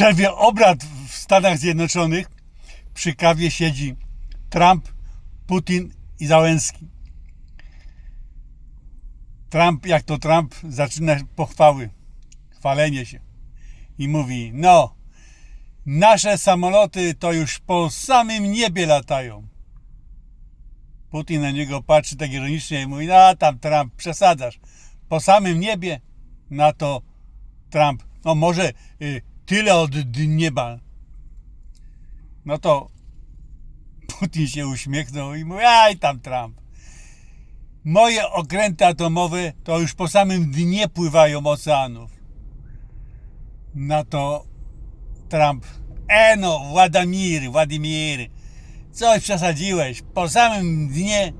przerwie obrad w Stanach Zjednoczonych przy kawie siedzi Trump, Putin i Załęski. Trump, jak to Trump, zaczyna pochwały, chwalenie się i mówi: No, nasze samoloty to już po samym niebie latają. Putin na niego patrzy tak ironicznie i mówi: No, tam Trump, przesadzasz. Po samym niebie? Na to Trump: No, może y, tyle od nieba. No to Putin się uśmiechnął i mówi: Aj, tam Trump. Moje okręty atomowe to już po samym dnie pływają oceanów. Na to Trump. E no, Władimir, Władimir, coś przesadziłeś. Po samym dnie.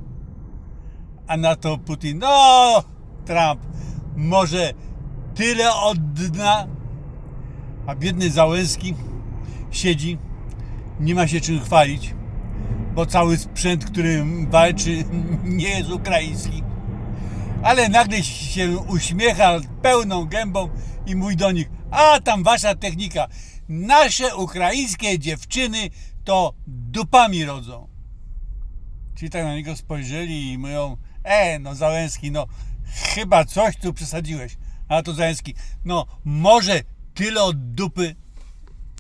A na to Putin. No, Trump, może tyle od dna. A biedny Załęski siedzi, nie ma się czym chwalić bo cały sprzęt, którym walczy, nie jest ukraiński. Ale nagle się uśmiecha pełną gębą i mówi do nich: A tam wasza technika. Nasze ukraińskie dziewczyny to dupami rodzą. Ci tak na niego spojrzeli i mówią: E, no Załęski, no chyba coś tu przesadziłeś. A to Załęski: No może tyle od dupy